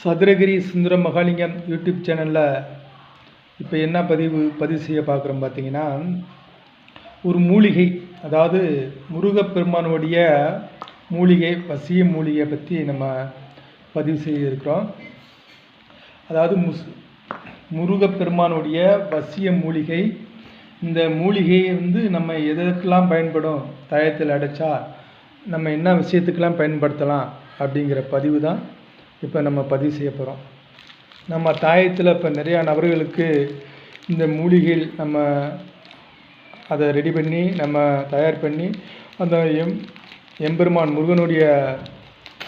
Sathuragiri Sundaram Mahalingam YouTube சேனலில் இப்போ என்ன பதிவு பதிவு செய்ய பார்க்குறோம் பார்த்தீங்கன்னா ஒரு மூலிகை அதாவது முருகப்பெருமானுடைய மூலிகை வசிய மூலிகையை பற்றி நம்ம பதிவு செய்திருக்கிறோம் அதாவது முஸ் முருகப்பெருமானுடைய வசிய மூலிகை இந்த மூலிகையை வந்து நம்ம எதற்கெல்லாம் பயன்படும் தயத்தில் அடைச்சா நம்ம என்ன விஷயத்துக்கெல்லாம் பயன்படுத்தலாம் அப்படிங்கிற பதிவு தான். இப்போ நம்ம பதிவு செய்ய போகிறோம் நம்ம தாயத்தில் இப்போ நிறையா நபர்களுக்கு இந்த மூலிகைகள் நம்ம அதை ரெடி பண்ணி நம்ம தயார் பண்ணி அந்த எம் எம்பெருமான் முருகனுடைய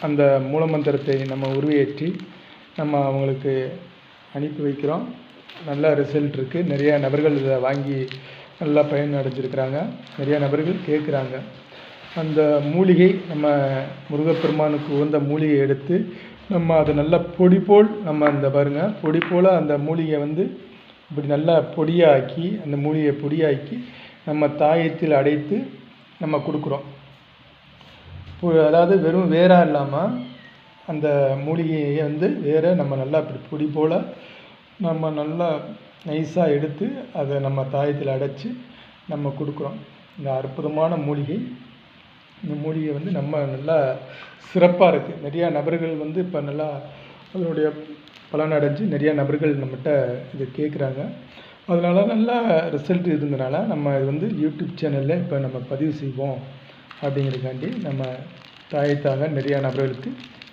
அந்த மூலமந்திரத்தை நம்ம உருவேற்றி நம்ம அவங்களுக்கு அனுப்பி வைக்கிறோம். நல்ல ரிசல்ட் இருக்குது நிறையா நபர்கள் இதை வாங்கி நல்லா பயன் அடைஞ்சிருக்கிறாங்க. நிறையா நபர்கள் கேட்குறாங்க அந்த மூலிகை நம்ம முருகப்பெருமானுக்கு உகந்த மூலிகை எடுத்து நம்ம அதை நல்லா பொடி போல் நம்ம அந்த பாருங்கள் பொடி போல் அந்த மூலிகை வந்து இப்படி நல்லா பொடியாக்கி அந்த மூலிகையை பொடியாக்கி நம்ம தாயத்தில் அடைத்து நம்ம கொடுக்குறோம். அதாவது வெறும் வேராக இல்லாமல் அந்த மூலிகையை வந்து வேற நம்ம நல்லா இப்படி பொடி போல் நம்ம நல்லா நைஸாக எடுத்து அதை நம்ம தாயத்தில் அடைச்சி நம்ம கொடுக்குறோம். இந்த அற்புதமான மூலிகை. இந்த மொழியை வந்து நம்ம நல்லா சிறப்பாக இருக்குது நிறையா நபர்கள் வந்து இப்போ நல்லா அதனுடைய பலன் அடைஞ்சு நிறையா நபர்கள் நம்மகிட்ட இது கேட்குறாங்க அதனால நல்லா ரிசல்ட் இருந்தனால நம்ம இது வந்து யூடியூப் சேனலில் இப்போ நம்ம பதிவு செய்வோம் அப்படிங்கிறதுக்காண்டி நம்ம தாயத்தாக நிறையா நபர்களுக்கு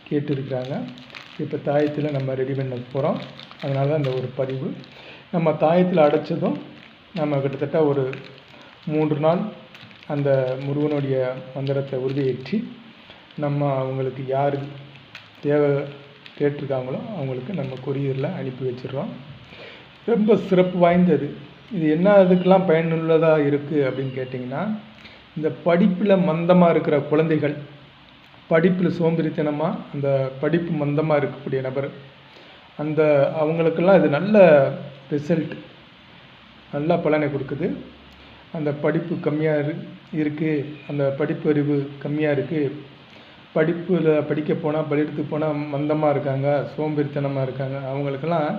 கேட்டுருக்குறாங்க. இப்போ தாயத்தில் நம்ம ரெடி பண்ண போகிறோம் அதனால தான் இந்த ஒரு பதிவு. நம்ம தாயத்தில் அடைச்சதும் நம்ம கிட்டத்தட்ட ஒரு மூன்று நாள் அந்த முருகனுடைய மந்திரத்தை உறுதியேற்றி நம்ம அவங்களுக்கு யார் தேவை கேட்டிருக்காங்களோ அவங்களுக்கு நம்ம கொரியரில் அனுப்பி வச்சிடுறோம். ரொம்ப சிறப்பு வாய்ந்தது. இது என்ன அதுக்கெல்லாம் பயனுள்ளதாக இருக்குது அப்படின்னு கேட்டிங்கன்னா இந்த படிப்பில் மந்தமாக இருக்கிற குழந்தைகள் படிப்பில் சோம்பேறித்தனமாக அந்த படிப்பு மந்தமாக இருக்கக்கூடிய நபர் அந்த அவங்களுக்கெல்லாம் இது நல்ல ரிசல்ட் நல்ல பலனை கொடுக்குது. அந்த படிப்பு கம்மியாக இரு இருக்குது அந்த படிப்பு அறிவு கம்மியாக இருக்குது படிப்பில் படிக்க போனால் படிக்கிறதுக்கு போனால் மந்தமாக இருக்காங்க சோம்பேறித்தனமாக இருக்காங்க. அவங்களுக்கெல்லாம்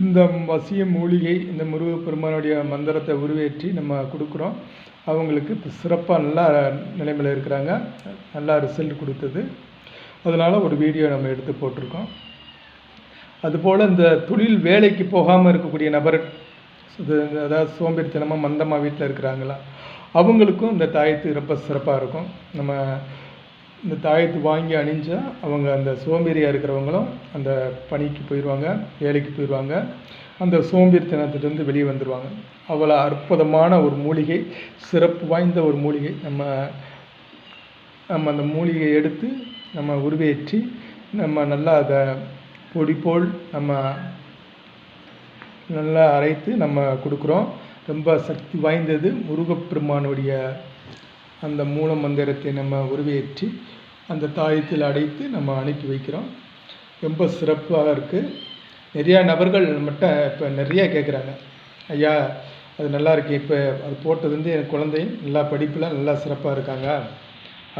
இந்த வசிய மூலிகை இந்த முருகப்பெருமானுடைய மந்திரத்தை உருவேற்றி நம்ம கொடுக்குறோம். அவங்களுக்கு சிறப்பாக நல்லா நிலைமையில் இருக்கிறாங்க. நல்லா ரிசல்ட் கொடுத்தது. அதனால் ஒரு வீடியோ நம்ம எடுத்து போட்டிருக்கோம். அதுபோல் இந்த தொழில் வேலைக்கு போகாமல் இருக்கக்கூடிய நபர் அதாவது சோம்பேறித்தனமாக மந்தமாக வீட்டில் இருக்கிறாங்களா? அவங்களுக்கும் இந்த தாயத்து ரொம்ப சிறப்பாக இருக்கும். நம்ம இந்த தாயத்து வாங்கி அணிஞ்சால் அவங்க அந்த சோம்பேறியாக இருக்கிறவங்களும் அந்த பணிக்கு போயிடுவாங்க வேலைக்கு போயிடுவாங்க அந்த சோம்பேறித்தனத்திலிருந்து வெளியே வந்துடுவாங்க அவ்வளோ அற்புதமான ஒரு மூலிகை சிறப்பு வாய்ந்த ஒரு மூலிகை. நம்ம நம்ம அந்த மூலிகையை எடுத்து நம்ம உருவேற்றி நம்ம நல்லா அதை பொடி போல் நம்ம நல்லா அரைத்து நம்ம கொடுக்குறோம். ரொம்ப சக்தி வாய்ந்தது. முருகப்பெருமானுடைய அந்த மூல மந்திரத்தை நம்ம உருவேற்றி அந்த தாயத்தில் அடைத்து நம்ம அனுப்பி வைக்கிறோம். ரொம்ப சிறப்பாக இருக்குது நிறையா நபர்கள் மட்டும் இப்போ நிறையா கேட்குறாங்க ஐயா அது நல்லா இருக்கு. இப்போ அது போட்டது வந்து என் குழந்தையும் நல்லா படிப்பில் நல்லா சிறப்பாக இருக்காங்க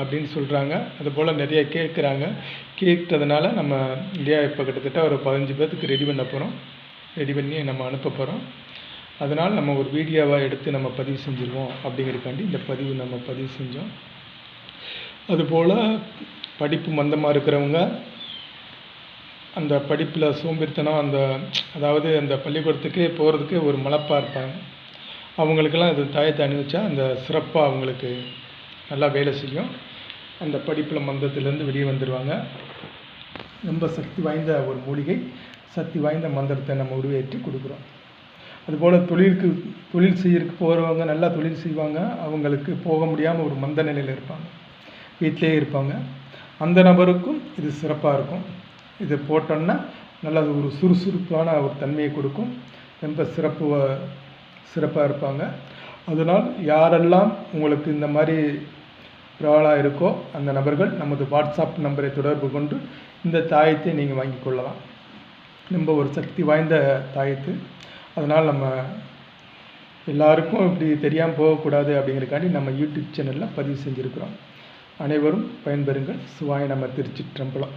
அப்படின்னு சொல்கிறாங்க அதுபோல் நிறைய கேட்குறாங்க கேட்டதுனால நம்ம இந்தியா இப்போ கிட்டத்தட்ட ஒரு பதினஞ்சு பேர்த்துக்கு ரெடி பண்ண போகிறோம் ரெடி பண்ணி நம்ம அனுப்ப போகிறோம் அதனால் நம்ம ஒரு வீடியோவாக எடுத்து நம்ம பதிவு செஞ்சுருவோம் அப்படிங்கிறதுக்காண்டி இந்த பதிவு நம்ம பதிவு செஞ்சோம். அதுபோல் படிப்பு மந்தமாக இருக்கிறவங்க அந்த படிப்பில் சோம்பேறித்தனம் அந்த அதாவது அந்த பள்ளிக்கூடத்துக்கு போகிறதுக்கு ஒரு மலப்பாக இருப்பாங்க. அவங்களுக்கெல்லாம் இது தாயத்தை அணிவிச்சா அந்த சிறப்பாக அவங்களுக்கு நல்லா வேலை செய்யும். அந்த படிப்பில் மந்தத்திலேருந்து வெளியே வந்துடுவாங்க ரொம்ப சக்தி வாய்ந்த ஒரு மூலிகை. சக்தி வாய்ந்த மந்திரத்தை நம்ம உருவேற்றி கொடுக்குறோம். அதுபோல் தொழிலுக்கு தொழில் செய்யறதுக்கு போகிறவங்க நல்லா தொழில் செய்வாங்க. அவங்களுக்கு போக முடியாமல் ஒரு மந்த நிலையில் இருப்பாங்க. வீட்டிலே இருப்பாங்க. அந்த நபருக்கும் இது சிறப்பாக இருக்கும். இது போட்டோன்னா நல்லா ஒரு சுறுசுறுப்பான ஒரு தன்மையை கொடுக்கும். ரொம்ப சிறப்பு சிறப்பாக இருப்பாங்க. அதனால் யாரெல்லாம் உங்களுக்கு இந்த மாதிரி ப்ராலாக இருக்கோ அந்த நபர்கள் நமது வாட்ஸ்அப் நம்பரை தொடர்பு கொண்டு இந்த தாயத்தை நீங்கள் வாங்கி கொள்ளலாம். ரொம்ப ஒரு சக்தி வாய்ந்த தாயத்து. அதனால் நம்ம எல்லாருக்கும் இப்படி தெரியாமல் போகக்கூடாது அப்படிங்கிறக்காண்டி நம்ம யூடியூப் சேனலில் பதிவு செஞ்சுருக்கிறோம். அனைவரும் பயன்பெறுங்கள். சிவாய நம்ம திருச்சிற்றம்பலம்.